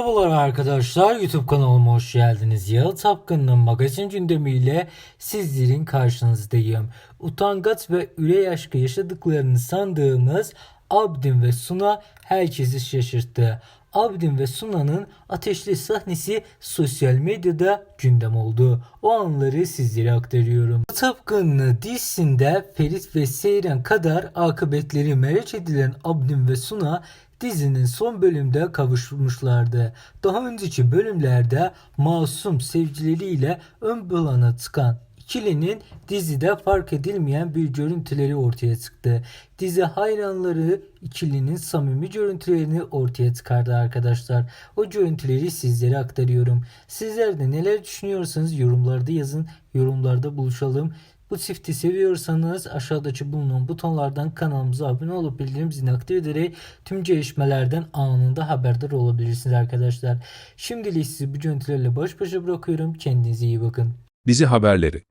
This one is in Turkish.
Merhabalar arkadaşlar YouTube kanalıma hoş geldiniz. Yalı Tapkın'ın magazin gündemiyle sizlerin karşınızdayım. Utangaç ve ürey aşkı yaşadıklarını sandığımız Abdin ve Suna herkesi şaşırttı. Abdin ve Suna'nın ateşli sahnesi sosyal medyada gündem oldu. O anları sizlere aktarıyorum. Tapkın'ın dizisinde Ferit ve Seyran kadar akıbetleri merak edilen Abdin ve Suna dizinin son bölümde kavuşmuşlardı. Daha önceki bölümlerde masum sevgilileriyle ön plana çıkan ikilinin dizide fark edilmeyen bir görüntüleri ortaya çıktı. Dizi hayranları ikilinin samimi görüntülerini ortaya çıkardı arkadaşlar. O görüntüleri sizlere aktarıyorum. Sizler de neler düşünüyorsanız yorumlarda yazın. Yorumlarda buluşalım. Bu çifti seviyorsanız aşağıdaki bulunan butonlardan kanalımıza abone olup bildirim zilini aktif ederek tüm gelişmelerden anında haberdar olabilirsiniz arkadaşlar. Şimdilik sizi bu görüntülerle baş başa bırakıyorum. Kendinize iyi bakın. Dizi haberleri